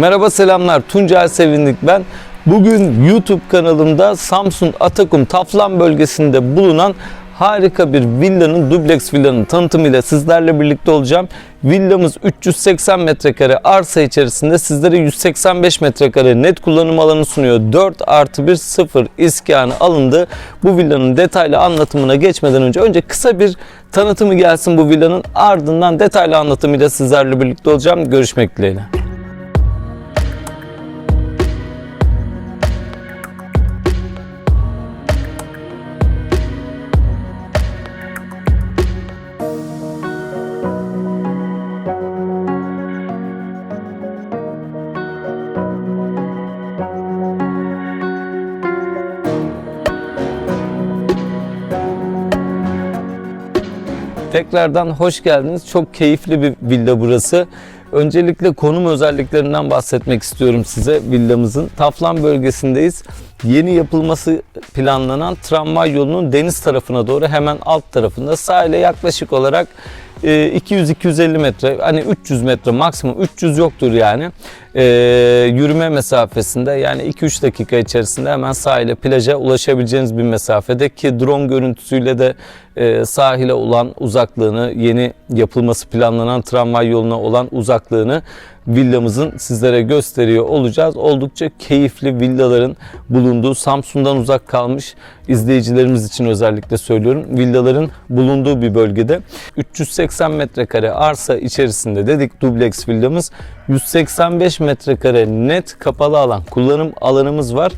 Merhaba selamlar Tuncay Sevindik ben. Bugün YouTube kanalımda Samsun Atakum Taflan bölgesinde bulunan harika bir villanın, dubleks villanın tanıtımıyla sizlerle birlikte olacağım. Villamız 380 metrekare arsa içerisinde sizlere 185 metrekare net kullanım alanı sunuyor. 4 artı 1 sıfır iskanı alındı. Bu villanın detaylı anlatımına geçmeden önce önce kısa bir tanıtımı gelsin bu villanın ardından detaylı anlatımıyla sizlerle birlikte olacağım. Görüşmek dileğiyle. Tekrardan hoş geldiniz. Çok keyifli bir villa burası. Öncelikle konum özelliklerinden bahsetmek istiyorum size villamızın. Taflan bölgesindeyiz. Yeni yapılması planlanan tramvay yolunun deniz tarafına doğru hemen alt tarafında sahile yaklaşık olarak e, 200-250 metre hani 300 metre maksimum 300 yoktur yani E, yürüme mesafesinde yani 2-3 dakika içerisinde hemen sahile plaja ulaşabileceğiniz bir mesafede ki drone görüntüsüyle de e, sahile olan uzaklığını yeni yapılması planlanan tramvay yoluna olan uzaklığını villamızın sizlere gösteriyor olacağız. Oldukça keyifli villaların bulunduğu Samsun'dan uzak kalmış izleyicilerimiz için özellikle söylüyorum. Villaların bulunduğu bir bölgede 380 metrekare arsa içerisinde dedik dubleks villamız 185 metrekare net kapalı alan kullanım alanımız var.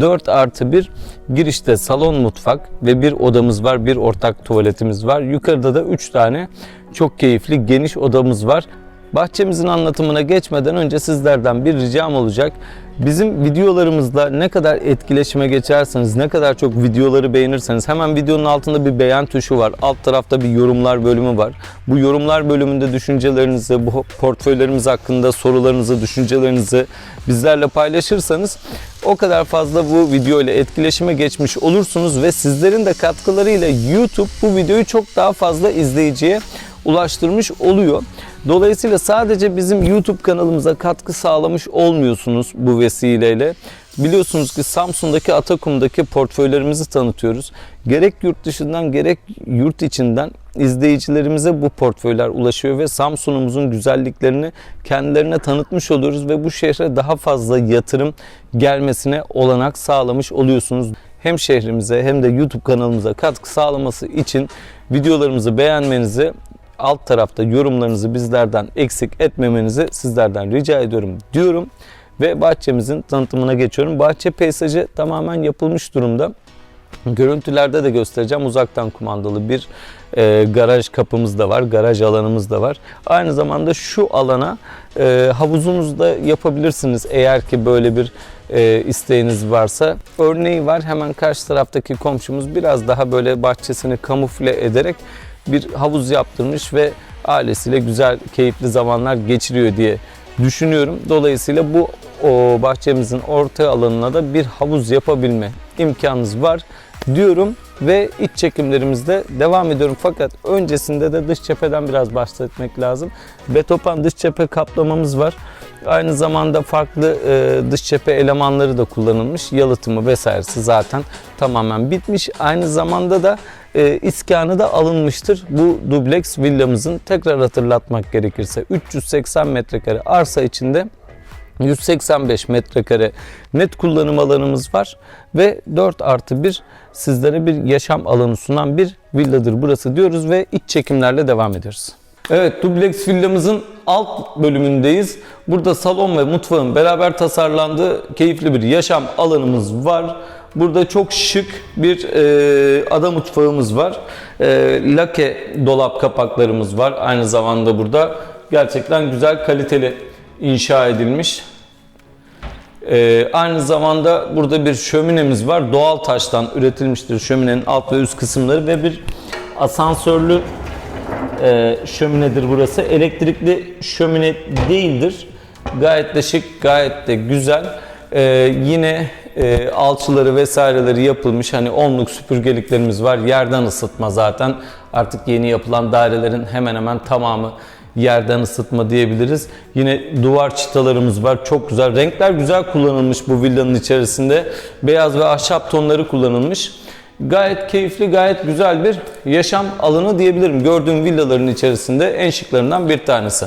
4 artı 1 girişte salon mutfak ve bir odamız var. Bir ortak tuvaletimiz var. Yukarıda da 3 tane çok keyifli geniş odamız var. Bahçemizin anlatımına geçmeden önce sizlerden bir ricam olacak. Bizim videolarımızda ne kadar etkileşime geçerseniz, ne kadar çok videoları beğenirseniz hemen videonun altında bir beğen tuşu var. Alt tarafta bir yorumlar bölümü var. Bu yorumlar bölümünde düşüncelerinizi, bu portföylerimiz hakkında sorularınızı, düşüncelerinizi bizlerle paylaşırsanız o kadar fazla bu video ile etkileşime geçmiş olursunuz ve sizlerin de katkılarıyla YouTube bu videoyu çok daha fazla izleyiciye ulaştırmış oluyor. Dolayısıyla sadece bizim YouTube kanalımıza katkı sağlamış olmuyorsunuz bu vesileyle. Biliyorsunuz ki Samsun'daki Atakum'daki portföylerimizi tanıtıyoruz. Gerek yurt dışından gerek yurt içinden izleyicilerimize bu portföyler ulaşıyor ve Samsun'umuzun güzelliklerini kendilerine tanıtmış oluyoruz ve bu şehre daha fazla yatırım gelmesine olanak sağlamış oluyorsunuz. Hem şehrimize hem de YouTube kanalımıza katkı sağlaması için videolarımızı beğenmenizi alt tarafta yorumlarınızı bizlerden eksik etmemenizi sizlerden rica ediyorum diyorum. Ve bahçemizin tanıtımına geçiyorum. Bahçe peyzajı tamamen yapılmış durumda. Görüntülerde de göstereceğim. Uzaktan kumandalı bir e, garaj kapımız da var. Garaj alanımız da var. Aynı zamanda şu alana e, havuzunuzu da yapabilirsiniz. Eğer ki böyle bir e, isteğiniz varsa. Örneği var. Hemen karşı taraftaki komşumuz biraz daha böyle bahçesini kamufle ederek bir havuz yaptırmış ve ailesiyle güzel, keyifli zamanlar geçiriyor diye düşünüyorum. Dolayısıyla bu o bahçemizin orta alanına da bir havuz yapabilme imkanınız var diyorum ve iç çekimlerimizde devam ediyorum. Fakat öncesinde de dış cepheden biraz bahsetmek lazım. Betopan dış cephe kaplamamız var. Aynı zamanda farklı e, dış cephe elemanları da kullanılmış. Yalıtımı vesairesi zaten tamamen bitmiş. Aynı zamanda da e, iskanı da alınmıştır. Bu dubleks villamızın tekrar hatırlatmak gerekirse 380 metrekare arsa içinde 185 metrekare net kullanım alanımız var ve 4 artı 1 sizlere bir yaşam alanı sunan bir villadır burası diyoruz ve iç çekimlerle devam ediyoruz. Evet dubleks villamızın alt bölümündeyiz. Burada salon ve mutfağın beraber tasarlandığı keyifli bir yaşam alanımız var. Burada çok şık bir e, ada mutfağımız var. E, lake dolap kapaklarımız var. Aynı zamanda burada gerçekten güzel kaliteli inşa edilmiş. E, aynı zamanda burada bir şöminemiz var. Doğal taştan üretilmiştir şöminenin alt ve üst kısımları ve bir asansörlü e, şöminedir burası. Elektrikli şömine değildir. Gayet de şık, gayet de güzel. E, yine e, alçıları vesaireleri yapılmış. Hani onluk süpürgeliklerimiz var. Yerden ısıtma zaten. Artık yeni yapılan dairelerin hemen hemen tamamı yerden ısıtma diyebiliriz. Yine duvar çıtalarımız var. Çok güzel. Renkler güzel kullanılmış bu villanın içerisinde. Beyaz ve ahşap tonları kullanılmış. Gayet keyifli, gayet güzel bir yaşam alanı diyebilirim. Gördüğüm villaların içerisinde en şıklarından bir tanesi.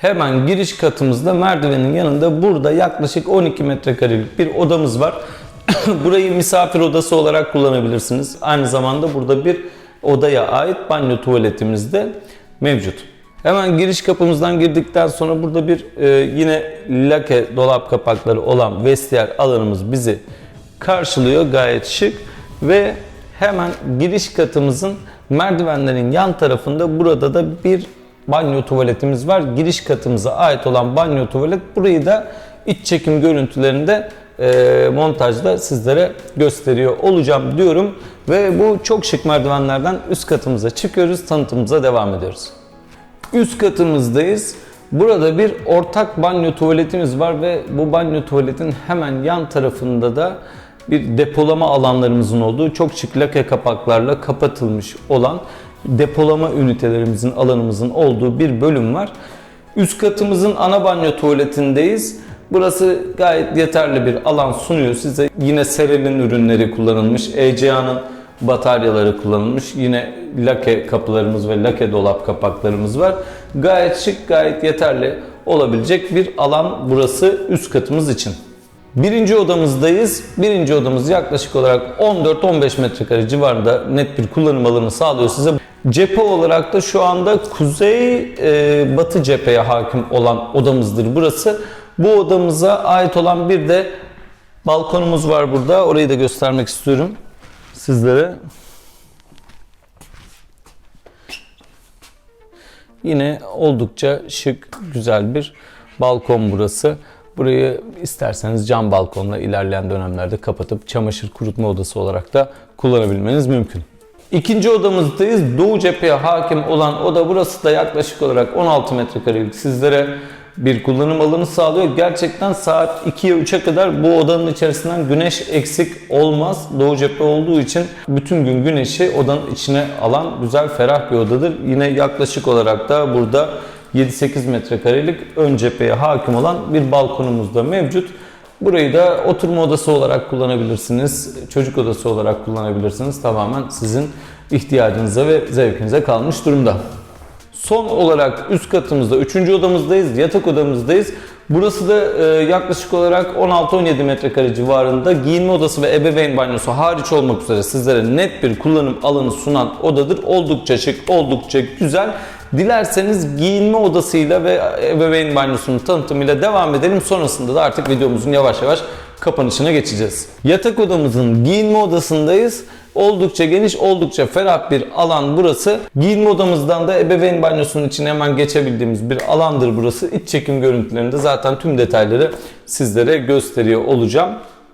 Hemen giriş katımızda merdivenin yanında burada yaklaşık 12 metrekarelik bir odamız var. Burayı misafir odası olarak kullanabilirsiniz. Aynı zamanda burada bir odaya ait banyo tuvaletimiz de mevcut. Hemen giriş kapımızdan girdikten sonra burada bir e, yine lake dolap kapakları olan vestiyer alanımız bizi karşılıyor. Gayet şık ve hemen giriş katımızın merdivenlerin yan tarafında burada da bir banyo tuvaletimiz var. Giriş katımıza ait olan banyo tuvalet burayı da iç çekim görüntülerinde e, montajda sizlere gösteriyor olacağım diyorum. Ve bu çok şık merdivenlerden üst katımıza çıkıyoruz. Tanıtımımıza devam ediyoruz. Üst katımızdayız. Burada bir ortak banyo tuvaletimiz var ve bu banyo tuvaletin hemen yan tarafında da bir depolama alanlarımızın olduğu çok şık lake kapaklarla kapatılmış olan depolama ünitelerimizin alanımızın olduğu bir bölüm var. Üst katımızın ana banyo tuvaletindeyiz. Burası gayet yeterli bir alan sunuyor size. Yine Serel'in ürünleri kullanılmış. ECA'nın bataryaları kullanılmış. Yine lake kapılarımız ve lake dolap kapaklarımız var. Gayet şık, gayet yeterli olabilecek bir alan burası üst katımız için. Birinci odamızdayız. Birinci odamız yaklaşık olarak 14-15 metrekare civarında net bir kullanım alanı sağlıyor size. Cephe olarak da şu anda kuzey e, batı cepheye hakim olan odamızdır burası. Bu odamıza ait olan bir de balkonumuz var burada. Orayı da göstermek istiyorum sizlere. Yine oldukça şık, güzel bir balkon burası. Burayı isterseniz cam balkonla ilerleyen dönemlerde kapatıp çamaşır kurutma odası olarak da kullanabilmeniz mümkün. İkinci odamızdayız. Doğu cepheye hakim olan oda burası da yaklaşık olarak 16 metrekarelik sizlere bir kullanım alanı sağlıyor. Gerçekten saat 2'ye 3'e kadar bu odanın içerisinden güneş eksik olmaz. Doğu cephe olduğu için bütün gün güneşi odanın içine alan güzel ferah bir odadır. Yine yaklaşık olarak da burada 7-8 metrekarelik ön cepheye hakim olan bir balkonumuz da mevcut. Burayı da oturma odası olarak kullanabilirsiniz, çocuk odası olarak kullanabilirsiniz. Tamamen sizin ihtiyacınıza ve zevkinize kalmış durumda. Son olarak üst katımızda 3. odamızdayız, yatak odamızdayız. Burası da e, yaklaşık olarak 16-17 metrekare civarında giyinme odası ve ebeveyn banyosu hariç olmak üzere sizlere net bir kullanım alanı sunan odadır. Oldukça şık, oldukça güzel. Dilerseniz giyinme odasıyla ve ebeveyn banyosunun tanıtımıyla devam edelim. Sonrasında da artık videomuzun yavaş yavaş kapanışına geçeceğiz. Yatak odamızın giyinme odasındayız. Oldukça geniş, oldukça ferah bir alan burası. Giyinme odamızdan da ebeveyn banyosunun içine hemen geçebildiğimiz bir alandır burası. İç çekim görüntülerinde zaten tüm detayları sizlere gösteriyor olacağım.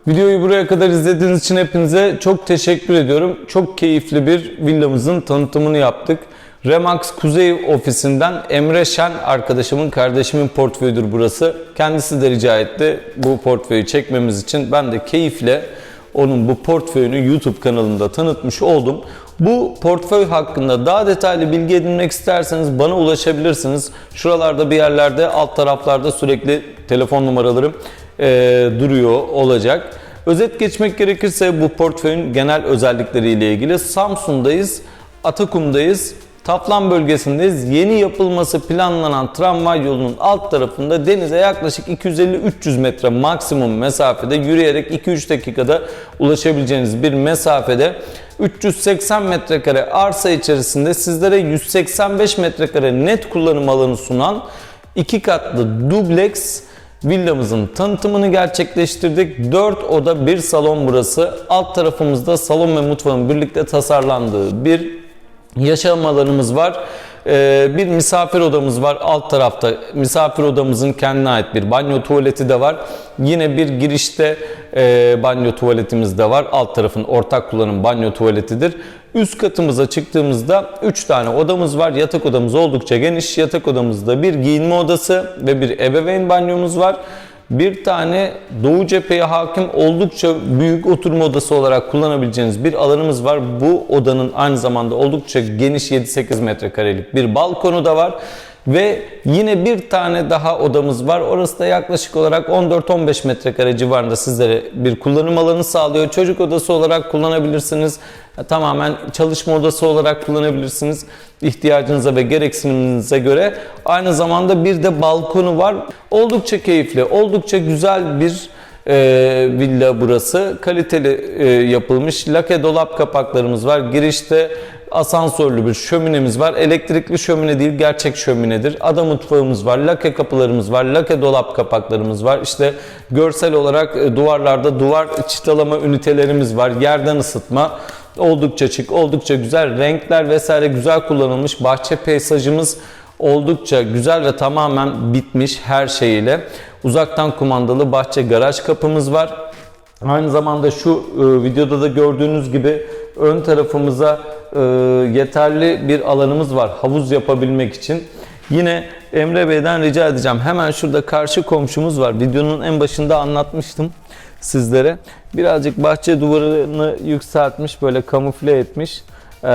Videoyu buraya kadar izlediğiniz için hepinize çok teşekkür ediyorum. Çok keyifli bir villamızın tanıtımını yaptık. Remax Kuzey ofisinden Emre Şen arkadaşımın, kardeşimin portföyüdür burası. Kendisi de rica etti bu portföyü çekmemiz için. Ben de keyifle onun bu portföyünü YouTube kanalında tanıtmış oldum. Bu portföy hakkında daha detaylı bilgi edinmek isterseniz bana ulaşabilirsiniz. Şuralarda bir yerlerde alt taraflarda sürekli telefon numaralarım e, duruyor olacak. Özet geçmek gerekirse bu portföyün genel özellikleriyle ilgili Samsun'dayız, Atakum'dayız, Taflan bölgesindeyiz. Yeni yapılması planlanan tramvay yolunun alt tarafında denize yaklaşık 250-300 metre maksimum mesafede yürüyerek 2-3 dakikada ulaşabileceğiniz bir mesafede 380 metrekare arsa içerisinde sizlere 185 metrekare net kullanım alanı sunan iki katlı dubleks villamızın tanıtımını gerçekleştirdik. 4 oda 1 salon burası. Alt tarafımızda salon ve mutfağın birlikte tasarlandığı bir yaşam alanımız var. Ee, bir misafir odamız var alt tarafta. Misafir odamızın kendine ait bir banyo tuvaleti de var. Yine bir girişte e, banyo tuvaletimiz de var. Alt tarafın ortak kullanım banyo tuvaletidir. Üst katımıza çıktığımızda 3 tane odamız var. Yatak odamız oldukça geniş. Yatak odamızda bir giyinme odası ve bir ebeveyn banyomuz var bir tane doğu cepheye hakim oldukça büyük oturma odası olarak kullanabileceğiniz bir alanımız var. Bu odanın aynı zamanda oldukça geniş 7-8 metrekarelik bir balkonu da var. Ve yine bir tane daha odamız var. Orası da yaklaşık olarak 14-15 metrekare civarında sizlere bir kullanım alanı sağlıyor. Çocuk odası olarak kullanabilirsiniz. Tamamen çalışma odası olarak kullanabilirsiniz. ihtiyacınıza ve gereksiniminize göre. Aynı zamanda bir de balkonu var. Oldukça keyifli, oldukça güzel bir e, villa burası. Kaliteli e, yapılmış. Lake dolap kapaklarımız var. Girişte asansörlü bir şöminemiz var. Elektrikli şömine değil, gerçek şöminedir. Ada mutfağımız var. Lake kapılarımız var. Lake dolap kapaklarımız var. İşte görsel olarak e, duvarlarda duvar çıtalama ünitelerimiz var. Yerden ısıtma. Oldukça şık, oldukça güzel. Renkler vesaire güzel kullanılmış. Bahçe peyzajımız oldukça güzel ve tamamen bitmiş her şeyiyle. Uzaktan kumandalı bahçe garaj kapımız var. Aynı zamanda şu e, videoda da gördüğünüz gibi ön tarafımıza e, yeterli bir alanımız var havuz yapabilmek için. Yine Emre Bey'den rica edeceğim. Hemen şurada karşı komşumuz var. Videonun en başında anlatmıştım sizlere. Birazcık bahçe duvarını yükseltmiş, böyle kamufle etmiş. E,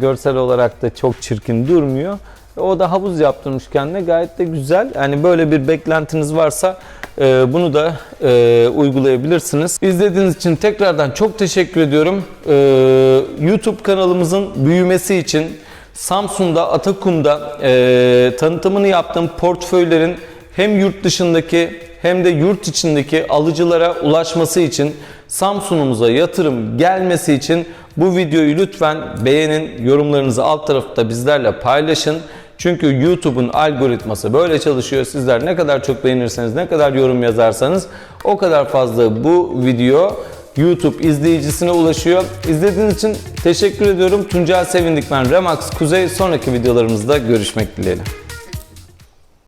görsel olarak da çok çirkin durmuyor. O da havuz yaptırmış kendine. Gayet de güzel. Yani böyle bir beklentiniz varsa e, bunu da e, uygulayabilirsiniz. İzlediğiniz için tekrardan çok teşekkür ediyorum. E, YouTube kanalımızın büyümesi için Samsun'da, Atakum'da e, tanıtımını yaptığım portföylerin hem yurt dışındaki hem de yurt içindeki alıcılara ulaşması için Samsun'umuza yatırım gelmesi için bu videoyu lütfen beğenin, yorumlarınızı alt tarafta bizlerle paylaşın. Çünkü YouTube'un algoritması böyle çalışıyor. Sizler ne kadar çok beğenirseniz, ne kadar yorum yazarsanız o kadar fazla bu video YouTube izleyicisine ulaşıyor. İzlediğiniz için teşekkür ediyorum. Tuncel Sevindik ben Remax Kuzey. Sonraki videolarımızda görüşmek dileğiyle.